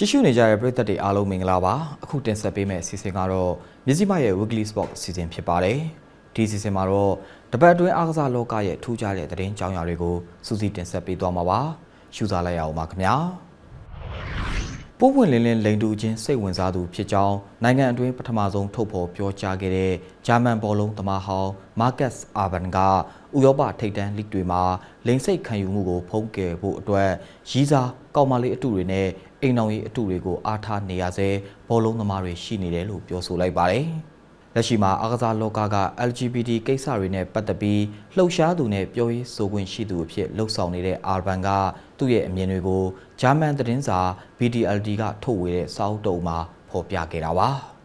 ကြည့်ရှုနေကြတဲ့ပရိသတ်တွေအားလုံးမင်္ဂလာပါအခုတင်ဆက်ပေးမယ့်အစီအစဉ်ကတော့မြစည်းမရဲ့ Weekly Sport အစီအစဉ်ဖြစ်ပါတယ်ဒီအစီအစဉ်မှာတော့တပတ်အတွင်းအားကစားလောကရဲ့ထူးခြားတဲ့သတင်းကြောင်းရာတွေကိုစူးစီးတင်ဆက်ပေးသွားမှာပါရှုစားလိုက်ရအောင်ပါခင်ဗျာပိုးပွင့်လင်းလင်းလိန်တူချင်းစိတ်ဝင်စားသူဖြစ်ကြောင်းနိုင်ငံအတွင်းပထမဆုံးထုတ်ဖော်ပြောကြားခဲ့တဲ့ဂျာမန်ဘောလုံးသမားဟောင်းမာကတ်စ်အာဗန်ကဥရောပထိပ်တန်းလိဂ်တွေမှာလိန်စိတ်ခံယူမှုကိုဖုံးကွယ်ဖို့အတွက်ရည်စားကောက်မလေးအတုတွေနဲ့ အိမ်တော်ရေးအတုတွေကိုအားထားနေရဆဲဘောလုံးသမားတွေရှိနေတယ်လို့ပြောဆိုလိုက်ပါတယ်။လက်ရှိမှာအားကစားလောကက LGBT ကိစ္စတွေနဲ့ပတ်သက်ပြီးလှုပ်ရှားသူနဲ့ပြောရေးဆိုခွင့်ရှိသူအဖြစ်လှုပ်ဆောင်နေတဲ့အာဘန်ကသူ့ရဲ့အမြင်တွေကိုဂျာမန်သတင်းစာ BDLD ကထုတ်ဝေတဲ့စာအုပ်တုံးမှာဖော်ပြခဲ့တာပါ။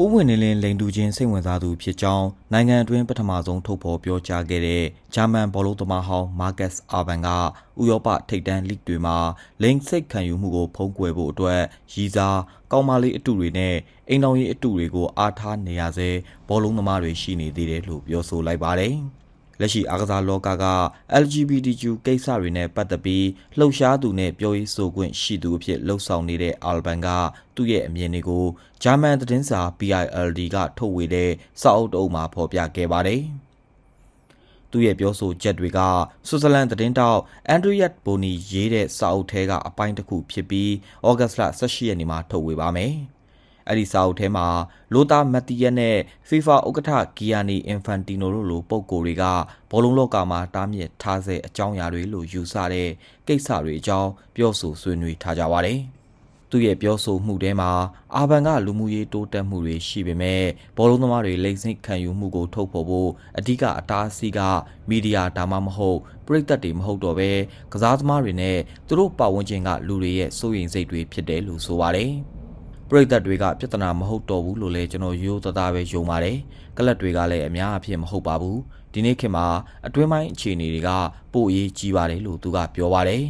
ပိုးဝင်နေလင်းလိန်တူချင်းစိတ်ဝင်စားသူဖြစ်ကြောင်းနိုင်ငံအတွင်းပထမဆုံးထုတ်ဖော်ပြောကြားခဲ့တဲ့ဂျာမန်ဘောလုံးသမားဟောင်းမာကတ်စ်အာဗန်ကဥရောပထိပ်တန်းလိဂ်တွေမှာလိန်စိတ်ခံယူမှုကိုဖုံးကွယ်ဖို့အတွက်ရည်စားကောင်းမလေးအတုတွေနဲ့အိမ်တော်ရေးအတုတွေကိုအားထားနေရဆဲဘောလုံးသမားတွေရှိနေသေးတယ်လို့ပြောဆိုလိုက်ပါတယ်။ လက်ရှိအားကစားလောကက LGBTQ ကိစ္စတွေနဲ့ပတ်သက်ပြီးလှုပ်ရှားသူနဲ့ပြောရေးဆိုခွင့်ရှိသူအဖြစ်လှုပ်ဆောင်နေတဲ့အာလ်ဘန်ကသူ့ရဲ့အမြင်တွေကိုဂျာမန်သတင်းစာ BILD ကထုတ်ဝေတဲ့စာအုပ်တစ်အုပ်မှာဖော်ပြခဲ့ပါတယ်။သူ့ရဲ့ပြောဆိုချက်တွေကဆွစ်ဇာလန်သတင်းတောက်အန်ဒရီယတ်ဘိုနီရေးတဲ့စာအုပ်ထဲကအပိုင်းတစ်ခုဖြစ်ပြီးဩဂတ်စ်လ18ရက်နေ့မှာထုတ်ဝေပါမယ်။ အဲ့ဒီစာအုပ်ထဲမှာလိုတာမက်တီယက်နဲ့ FIFA ဥက္ကဋ္ဌဂီယာနီအင်ဖန်တီနိုတို့လိုပုံကိုယ်တွေကဘောလုံးလောကမှာတားမြစ်ထားစေအကြောင်းအရာတွေလို့ယူဆတဲ့ကိစ္စတွေအကြောင်းပြောဆိုဆွေးနွေးထားကြပါတယ်။သူ့ရဲ့ပြောဆိုမှုထဲမှာအာဘန်ကလူမှုရေးတိုးတက်မှုတွေရှိပေမဲ့ဘောလုံးသမားတွေလိမ့်စိတ်ခံယူမှုကိုထုတ်ဖော်ဖို့အဓိကအတားအဆီးကမီဒီယာဒါမှမဟုတ်ပရိသတ်တွေမဟုတ်တော့ဘဲကစားသမားတွေနဲ့သူတို့ပတ်ဝန်းကျင်ကလူတွေရဲ့စိုးရိမ်စိတ်တွေဖြစ်တယ်လို့ဆိုပါတယ်။ ပရိသတ်တွေကပြဿနာမဟုတ်တော့ဘူးလို့လည်းကျွန်တော်ရိုးသားသားပဲယုံပါတယ်။ကလပ်တွေကလည်းအများအပြားမဟုတ်ပါဘူး။ဒီနေ့ခေတ်မှာအတွင်းပိုင်းအခြေအနေတွေကပိုအရေးကြီးပါတယ်လို့သူကပြောပါတယ်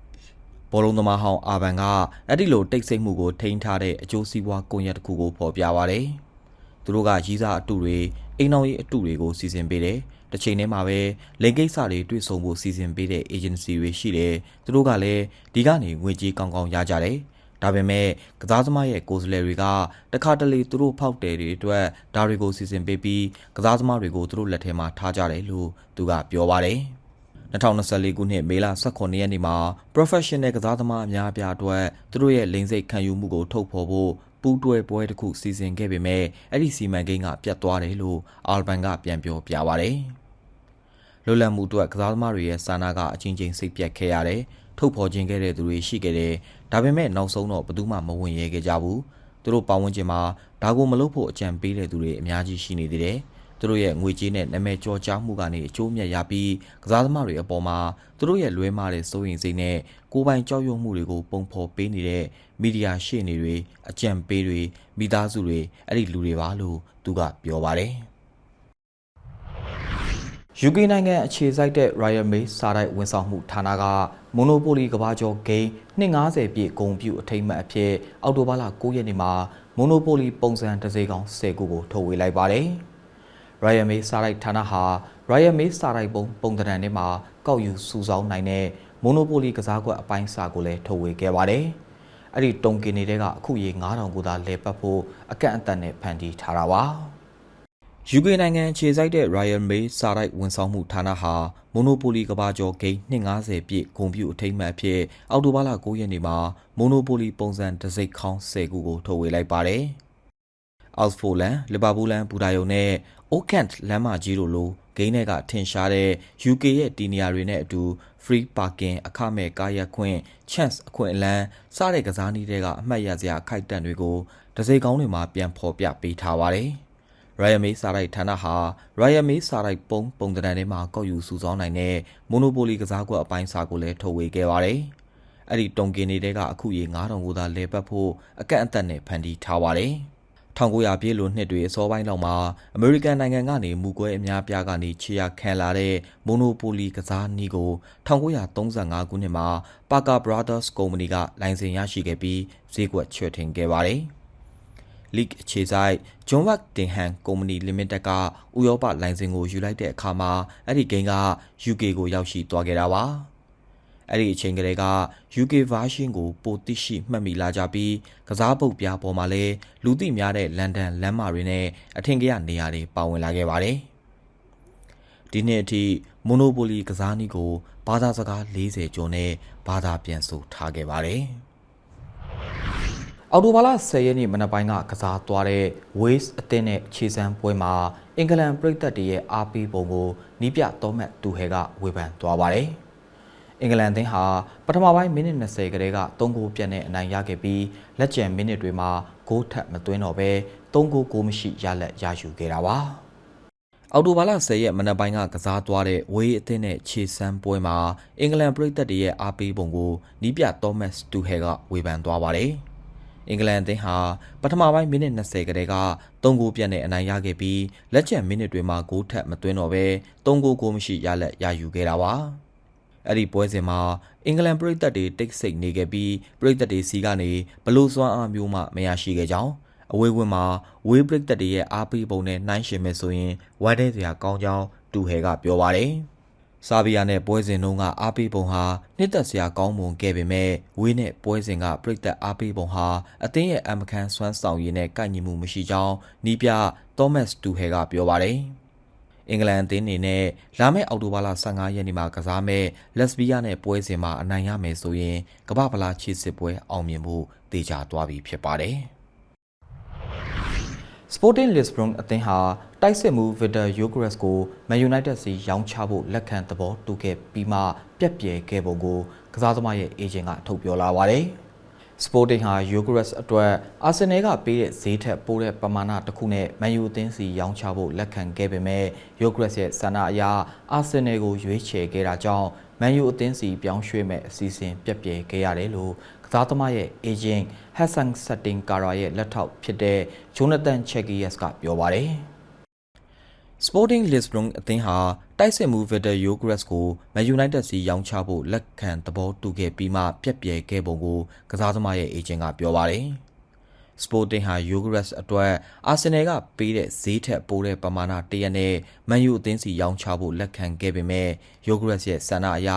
။ဘောလုံးသမားဟောင်းအာဗန်ကအဲ့ဒီလိုတိတ်ဆိတ်မှုကိုထိန်းထားတဲ့အကျိုးစီးပွားကွန်ရက်တစ်ခုကိုဖော်ပြပါတယ်။သူတို့ကရီးစားအတုတွေအိမ်အောင်ရေးအတုတွေကိုစီစဉ်ပေးတယ်။တစ်ချိန်တည်းမှာပဲလိန်ကိစ္စတွေတွေ့ဆုံဖို့စီစဉ်ပေးတဲ့ agency တွေရှိတယ်။သူတို့ကလည်းဒီကနေငွေကြေးကောင်းကောင်းရကြတယ်။ ဒါပေမဲ့ကစားသမားရဲ့ကိုယ်စားလှယ်တွေကတခါတလေသူတို့ဖောက်တယ်တွေအတွက်ဒါတွေကိုစီစဉ်ပေးပြီးကစားသမားတွေကိုသူတို့လက်ထဲမှာထားကြတယ်လို့သူကပြောပါတယ်။2024ခုနှစ်မေလ18ရက်နေ့မှာ professional ကစားသမားအများအပြားအတွက်သူတို့ရဲ့လိန်စိတ်ခံယူမှုကိုထုတ်ဖော်ဖို့ပူးတွဲပွဲတစ်ခုစီစဉ်ခဲ့ပေမဲ့အဲ့ဒီစီမံကိန်းကပြတ်သွားတယ်လို့အာလ်ဘန်ကပြန်ပြောပြပါတယ်။လွတ်လပ်မှုအတွက်ကစားသမားတွေရဲ့စာနာကအချင်းချင်းစိတ်ပြတ်ခဲ့ရတယ်။ ထုတ်ဖော်ခြင်းခဲ့တဲ့သူတွေရှိခဲ့တယ်။ဒါပေမဲ့နောက်ဆုံးတော့ဘယ်သူမှမဝင်ရဲခဲ့ကြဘူး။သူတို့ပတ်ဝန်းကျင်မှာဒါကိုမလုပ်ဖို့အကြံပေးတဲ့သူတွေအများကြီးရှိနေသေးတယ်။သူတို့ရဲ့ငွေကြေးနဲ့နာမည်ကျော်ကြားမှုကနေအကျိုးမြတ်ရပြီးကစားသမားတွေအပေါ်မှာသူတို့ရဲ့လွဲမားတဲ့စိုးရင်စိတ်နဲ့ကိုယ်ပိုင်ကြောက်ရွံ့မှုတွေကိုပုံဖော်ပေးနေတဲ့မီဒီယာရှေ့နေတွေအကြံပေးတွေမိသားစုတွေအဲ့ဒီလူတွေပါလို့သူကပြောပါတယ်။ UK နိုင်ငံအခြေစိုက်တဲ့ Royal Mail စာတိုက်ဝန်ဆောင်မှုဌာနက Monopoly ကဘာကျော်ဂိမ်း250ပြည့်ဂုံပြူအထိမ်းအမှတ်အဖြစ်အောက်တိုဘာလ9ရက်နေ့မှာ Monopoly ပုံစံတစ်စေးကောင်10ခုကိုထုတ်ဝေလိုက်ပါတယ်။ Royal Mail စာတိုက်ဌာနဟာ Royal Mail စာတိုက်ပုံပုံသဏ္ဍာန်ထဲမှာကောက်ယူစုဆောင်းနိုင်တဲ့ Monopoly ကစားကွက်အပိုင်းစာကိုလည်းထုတ်ဝေခဲ့ပါတယ်။အဲ့ဒီတုံကင်တွေကအခုရေ9000ကိုသာလဲပတ်ဖို့အကန့်အသတ်နဲ့ဖန်တီးထားတာပါ။ UK နိုင်ငံခြေစိုက်တဲ့ Royal Mail စာတိုက်ဝန်ဆောင်မှုဌာနဟာ Monopoly ကဘာကျော်ဂိမ်း250ပြည့်ဂုံပြူအထိမ်းအမှတ်အဖြစ်အောက်တိုဘာလ9ရက်နေ့မှာ Monopoly ပုံစံတစ်စိတ်ခေါင်း10ခုကိုထုတ်ဝေလိုက်ပါတယ်။ Oxford လန်လီဗာပူးလန်ဘူဒါယုံနဲ့ Oakland လမ်းမကြီးတို့လိုဂိမ်းတွေကထင်ရှားတဲ့ UK ရဲ့တီနီယာတွေနဲ့အတူ free parking အခမဲ့ကားရက်ခွင့် chance အခွင့်အလမ်းစတဲ့ကစားနည်းတွေကအမှတ်ရစရာအခိုက်အတန့်တွေကိုတစိကောင်းတွေမှာပြန်ဖော်ပြပေးထားပါတယ်။ Royal Mail စာတိုက်ဌာနဟာ Royal Mail စာတိုက်ပုံပုံသဏ္ဍာန်ထဲမှာကောက်ယူစုဆောင်းနိုင်တဲ့ Monopoly ကစားကွက်အပိုင်းစာကိုလည်းထုတ်ဝေခဲ့ပါတယ်။အဲ့ဒီတုံကင်တွေကအခုရေ9000ကိုသာလဲပတ်ဖို့အကန့်အသတ်နဲ့ဖန်တီးထားပါတယ်။1900ပြည့်လိုနှစ်တွေအစောပိုင်းလောက်မှာအမေရိကန်နိုင်ငံကနေမူကွဲအများပြားကနေခြေရခံလာတဲ့ Monopoly ကစားနည်းကို1935ခုနှစ်မှာ Parker Brothers ကုမ္ပဏီကလိုင်စင်ရရှိခဲ့ပြီးဈေးကွက်ချွတ်ထင်ခဲ့ပါတယ်။ League အခြေဆိုင် John Watt Tinham Company Limited ကဥရောပလိုင်စင်ကိုယူလိုက်တဲ့အခါမှာအဲ့ဒီဂိမ်းက UK ကိုရောက်ရှိသွားခဲ့တာပါအဲ့ဒီအချိန်ကလေးက UK version ကိုပိုသိရှိမှတ်မိလာကြပြီးကစားပုတ်ပြားပေါ်မှာလည်းလူသိများတဲ့လန်ဒန်လမ်းမတွေနဲ့အထင်ကရနေရာတွေပါဝင်လာခဲ့ပါတယ်။ဒီနှစ်အထိ Monopoly ကစားနည်းကိုဘာသာစကား40ကျော်နဲ့ဘာသာပြန်ဆိုထားခဲ့ပါတယ်။ အော်တိုဘာလ10ရက်နေ့မနက်ပိုင်းကကစားသွားတဲ့ Waves အသင်းနဲ့ခြေစမ်းပွဲမှာအင်္ဂလန်ပြည်သက်တွေရဲ့အားပေးပုံကိုနီးပြသောမတ်တူဟဲကဝေဖန်သွားပါတယ်။အင်္ဂလန်အသင်းဟာပထမပိုင်းမိနစ်20ကလေးက3ဂိုးပြတ်နဲ့အနိုင်ရခဲ့ပြီးလက်ကျန်မိနစ်တွေမှာဂိုးထပ်မသွင်းတော့ဘဲ3ဂိုးကိုမရှိရလက်ရယူခဲ့တာပါ။အော်တိုဘာလ10ရက်မနက်ပိုင်းကကစားသွားတဲ့ဝေးအသင်းနဲ့ခြေစမ်းပွဲမှာအင်္ဂလန်ပြည်သက်တွေရဲ့အားပေးပုံကိုနီးပြသောမတ်တူဟဲကဝေဖန်သွားပါတယ်။ အင်္ဂလန်အသင်းဟာပထမပိုင်းမိနစ်20ကတည်းက3ဂိုးပြတ်နဲ့အနိုင်ရခဲ့ပြီးလက်ကျန်မိနစ်တွေမှာဂိုးထပ်မသွင်းတော့ဘဲ3ဂိုးကိုမရှိရလက်ရယူခဲ့တာပါအဲ့ဒီပွဲစဉ်မှာအင်္ဂလန်ပြည်သက်တွေတိတ်ဆိတ်နေခဲ့ပြီးပြည်သက်တွေစီကနေဘလို့စွမ်းအားမျိုးမှမရရှိခဲ့ကြောင်းအဝေးဝင်မှာဝေးပြည်သက်တွေရဲ့အားပေးပုံနဲ့နှိုင်းယှဉ်မယ်ဆိုရင်ဝါတဲ့စရာကောင်းကြောင်းတူဟဲကပြောပါတယ် ဆာဘီယာနဲ့ပွဲစဉ်တုန်းကအားပေးပုံဟာနှစ်သက်စရာကောင်းမွန်ခဲ့ပေမဲ့ဝေးနဲ့ပွဲစဉ်ကပြိသက်အားပေးပုံဟာအသင်းရဲ့အမခန်းစွမ်းဆောင်ရည်နဲ့ကိုက်ညီမှုမရှိကြောင်းနီးပြသောမတ်တူဟဲကပြောပါတယ်။အင်္ဂလန်အသင်းအနေနဲ့လာမယ့်အောက်တိုဘာလ15ရက်နေ့မှာကစားမဲ့လက်စပီးယားနဲ့ပွဲစဉ်မှာအနိုင်ရမယ်ဆိုရင်ကမ္ဘာဖလားချီစစ်ပွဲအောင်မြင်မှုတေချာသွားပြီဖြစ်ပါတယ်။ Sporting Lisbon အသင်းဟာတိုက်စစ်မှု Victor Yogres ကို Man United စီရောင်းချဖို့လက်ခံသဘောတူခဲ့ပြီးမှပြက်ပြဲခဲ့ပုံကိုကစားသမားရဲ့အေဂျင့်ကထုတ်ပြောလာပါတယ်။ Sporting ဟာ Yogres အတွက် Arsenal ကပေးတဲ့ဈေးထက်ပိုတဲ့ပမာဏတစ်ခုနဲ့ Man U အသင်းစီရောင်းချဖို့လက်ခံခဲ့ပေမဲ့ Yogres ရဲ့ဆန္ဒအရ Arsenal ကိုရွေးချယ်ခဲ့တာကြောင့် Man U အသင်းစီပြောင်းရွှေ့မဲ့အစီအစဉ်ပြက်ပြဲခဲ့ရတယ်လို့ ကစားသမားရဲ့ agent Hassan Setting Kara ရဲ့လက်ထောက်ဖြစ်တဲ့ Jonathan Chekias ကပြောပါတယ်။ Sporting Lisbon အသင်းဟာတိုက်စစ်မှု Victor Yogres ကို Man United စီရောင်းချဖို့လက်ခံသဘောတူခဲ့ပြီးမှပြက်ပြဲခဲ့ပုံကိုကစားသမားရဲ့ agent ကပြောပါတယ်။ Sporting ဟာ Yogres အတွက် Arsenal ကပေးတဲ့ဈေးထက်ပိုတဲ့ပမာဏတရက်နဲ့ Man U အသင်းစီရောင်းချဖို့လက်ခံခဲ့ပေမဲ့ Yogres ရဲ့ဆန္ဒအရ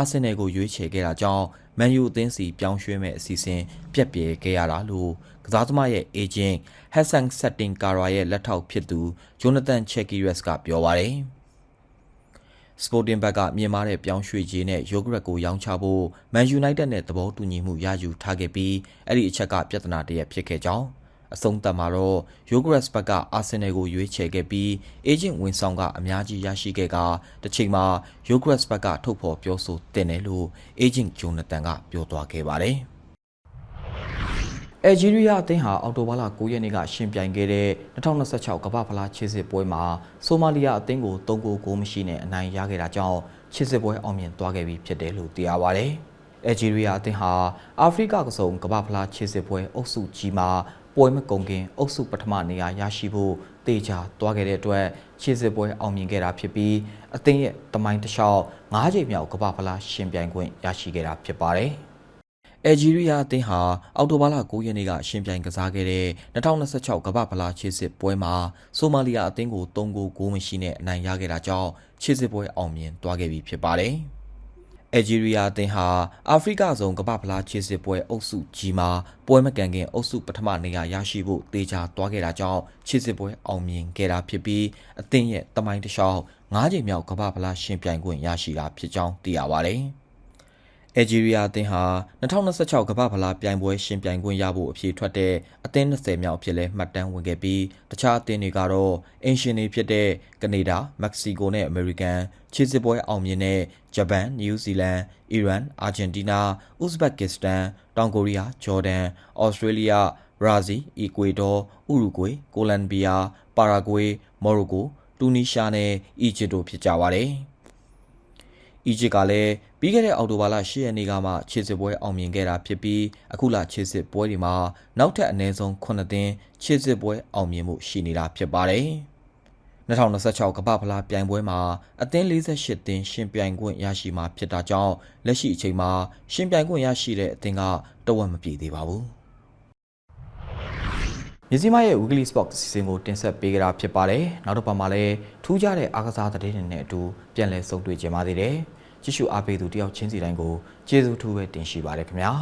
Arsenal ကိုရွေးချယ်ခဲ့တာကြောင့် မန်ယူအသင်းစီပြောင်းရွှေ့မဲ့အစီအစဉ်ပြက်ပြဲခဲ့ရတာလို့ကစားသမားရဲ့ agent Hassan Setting Kara ရဲ့လက်ထောက်ဖြစ်သူ Jonathan Chekiras ကပြောပါတယ်။ Sporting ဘက်ကမြန်မာတဲ့ပြောင်းရွှေ့ခြင်းနဲ့ Yogurt ကိုရောင်းချဖို့ Man United နဲ့သဘောတူညီမှုရယူထားခဲ့ပြီးအဲ့ဒီအချက်ကပြဿနာတရက်ဖြစ်ခဲ့ကြောင်း အဆုံးသတ်မှာတော့ Yogres ဘက်ကအာဆင်နယ်ကိုရွေးချယ်ခဲ့ပြီးအေဂျင့်ဝန်ဆောင်ကအများကြီးရရှိခဲ့ကတစ်ချိန်မှာ Yogres ဘက်ကထုတ်ဖော်ပြောဆိုတင်တယ်လို့အေဂျင့်ဂျိုနသန်ကပြောသွားခဲ့ပါတယ်။အယ်ဂျီးရီးယားအသင်းဟာအော်တိုဘာလ9ရက်နေ့ကရှင်ပြိုင်ခဲ့တဲ့2026ကမ္ဘာဖလားခြေစစ်ပွဲမှာဆိုမာလီယာအသင်းကို3ဂိုးကိုမရှိနဲ့အနိုင်ရခဲ့တာကြောင့်ခြေစစ်ပွဲအောင်မြင်သွားခဲ့ပြီဖြစ်တယ်လို့သိရပါဗျ။အယ်ဂျီးရီးယားအသင်းဟာအာဖရိကကစုံကမ္ဘာဖလားခြေစစ်ပွဲအုပ်စုကြီးမှာ ပွဲမကုန်ခင်အုပ်စုပထမနေရာရရှိဖို့တေချာသွားခဲ့တဲ့အတွက်ခြေစစ်ပွဲအောင်မြင်ခဲ့တာဖြစ်ပြီးအသင်းရဲ့တမိုင်းတစ်လျှောက်၅ချိန်မြောက်ကမ္ဘာဖလားရှင်ပြိုင်ခွင့်ရရှိခဲ့တာဖြစ်ပါတယ်။အယ်ဂျီးရီးယားအသင်းဟာအောက်တိုဘာလ9ရက်နေ့ကရှင်ပြိုင်ကစားခဲ့တဲ့2026ကမ္ဘာဖလားခြေစစ်ပွဲမှာဆိုမာလီယာအသင်းကို3ဂိုးဂိုးမရှိနဲ့အနိုင်ရခဲ့တာကြောင့်ခြေစစ်ပွဲအောင်မြင်သွားခဲ့ပြီဖြစ်ပါတယ်။ အယ်ဂျီးရီးယားအသင်းဟာအာဖရိကဆုံးကမ္ဘာဖလားခြေစစ်ပွဲအုပ်စုကြီးမှာပွဲမကန်ခင်အုပ်စုပထမနေရာရရှိဖို့တေချာသွားခဲ့တာကြောင့်ခြေစစ်ပွဲအောင်မြင်ခဲ့တာဖြစ်ပြီးအသင်းရဲ့တမိုင်းတစ်လျှောက်၅ချိန်မြောက်ကမ္ဘာဖလားရှင်ပြိုင်ခွင့်ရရှိတာဖြစ်ကြောင်းသိရပါတယ်။ အယ်ဂျီးရီးယားအသင်းဟာ2026ကမ္ဘာဖလားပြိုင်ပွဲရှင်ပြိုင်ခွင့်ရဖို့အဖြေထွက်တဲ့အသင်း20မြောက်အဖြစ်လဲမှတ်တမ်းဝင်ခဲ့ပြီးတခြားအသင်းတွေကတော့အင်ရှင်တွေဖြစ်တဲ့ကနေဒါ၊မက္ကဆီကိုနဲ့အမေရိကန်ခြေစစ်ပွဲအောင်မြင်တဲ့ဂျပန်၊နယူးဇီလန်၊အီရန်၊အာဂျင်တီးနား၊ဥဇဘက်ကစ္စတန်၊တောင်ကိုရီးယား၊ဂျော်ဒန်၊ဩစတြေးလျ၊ဘရာဇီး၊အီကွေဒေါ၊ဥရုဂွေ၊ကိုလံဘီယာ၊ပါရာဂွေ၊မော်ရိုကို၊တူနီးရှားနဲ့အီဂျစ်တို့ဖြစ်ကြပါတယ်။ အီဂျစ်ကလည်းပြီးခဲ့တဲ့အောက်တိုဘာလ10ရက်နေ့ကမှခြေစစ်ပွဲအောင်မြင်ခဲ့တာဖြစ်ပြီးအခုလခြေစစ်ပွဲတွေမှာနောက်ထပ်အနည်းဆုံး9သင်းခြေစစ်ပွဲအောင်မြင်မှုရှိနေတာဖြစ်ပါတယ်။2026ကမ္ဘာဖလားပြိုင်ပွဲမှာအသင်း48သင်းရှင်ပြိုင်ခွင့်ရရှိမှာဖြစ်တာကြောင့်လက်ရှိအချိန်မှာရှင်ပြိုင်ခွင့်ရရှိတဲ့အသင်းကတဝက်မပြည့်သေးပါဘူး။ မြစီမရဲ့ Weekly Sport စီစဉ်ကိုတင်ဆက်ပေးကြတာဖြစ်ပါတယ်။နောက်တစ်ပတ်မှာလည်းထူးခြားတဲ့အားကစားသတင်းတွေနဲ့အတူပြန်လည်ဆုံတွေ့ကြပါသေးတယ်။ကြည့်ရှုအားပေးသူတယောက်ချင်းစီတိုင်းကိုကျေးဇူးထူးပဲတင်ရှိပါတယ်ခင်ဗျာ